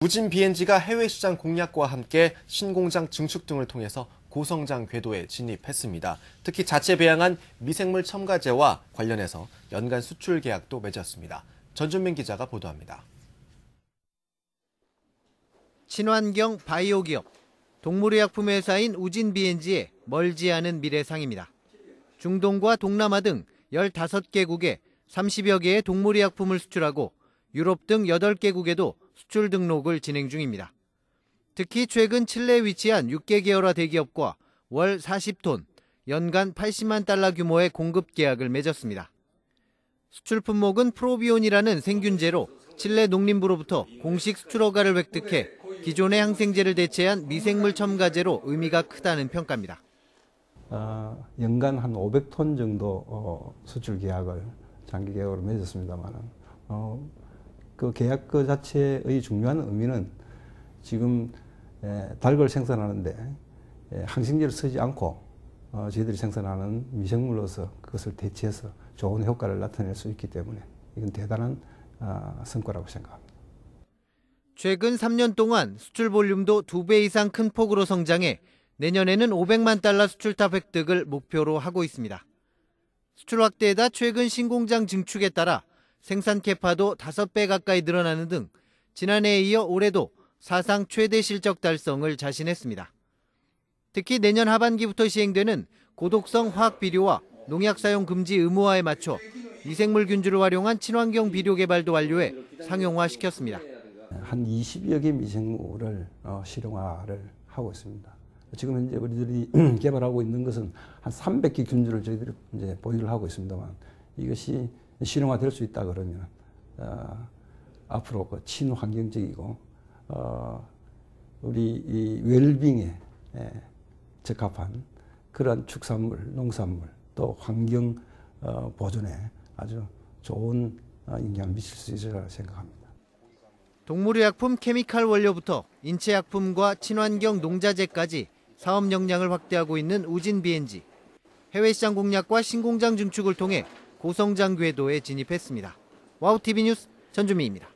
우진 BNG가 해외 시장 공략과 함께 신공장 증축 등을 통해서 고성장 궤도에 진입했습니다. 특히 자체 배양한 미생물 첨가제와 관련해서 연간 수출 계약도 맺었습니다. 전준민 기자가 보도합니다. 친환경 바이오 기업 동물의약품 회사인 우진 BNG의 멀지 않은 미래상입니다. 중동과 동남아 등 15개국에 30여 개의 동물의약품을 수출하고 유럽 등 8개국에도 수출 등록을 진행 중입니다. 특히 최근 칠레에 위치한 6개 계열화 대기업과 월 40톤, 연간 80만 달러 규모의 공급 계약을 맺었습니다. 수출 품목은 프로비온이라는 생균제로 칠레 농림부로부터 공식 수출 허가를 획득해 기존의 항생제를 대체한 미생물 첨가제로 의미가 크다는 평가입니다. 어, 연간 한 500톤 정도 어, 수출 계약을 장기 계약으로 맺었습니다만 어, 그 계약 그 자체의 중요한 의미는 지금 에, 닭을 생산하는데 에, 항생제를 쓰지 않고 어, 저희들이 생산하는 미생물로서 그것을 대체해서 좋은 효과를 나타낼 수 있기 때문에 이건 대단한 어, 성과라고 생각합니다. 최근 3년 동안 수출 볼륨도 2배 이상 큰 폭으로 성장해 내년에는 500만 달러 수출탑 획득을 목표로 하고 있습니다. 수출 확대에다 최근 신공장 증축에 따라 생산 캐파도 5배 가까이 늘어나는 등 지난해에 이어 올해도 사상 최대 실적 달성을 자신했습니다. 특히 내년 하반기부터 시행되는 고독성 화학 비료와 농약 사용 금지 의무화에 맞춰 미생물 균주를 활용한 친환경 비료 개발도 완료해 상용화시켰습니다. 한 20여 개 미생물을 어, 실용화를 하고 있습니다. 지금 현재 우리들이 개발하고 있는 것은 한 300개 균주를 저희들이 이제 보유를 하고 있습니다만 이것이 실용화될 수 있다 그러면 어, 앞으로 그 친환경적이고 어, 우리 이 웰빙에 에, 적합한 그러한 축산물, 농산물 또 환경 어, 보존에 아주 좋은 어, 영향을 미칠 수 있으리라 생각합니다. 동물의약품 케미칼 원료부터 인체약품과 친환경 농자재까지 사업 역량을 확대하고 있는 우진 BNG. 해외 시장 공략과 신공장 증축을 통해 고성장 궤도에 진입했습니다. 와우 TV 뉴스 전주미입니다.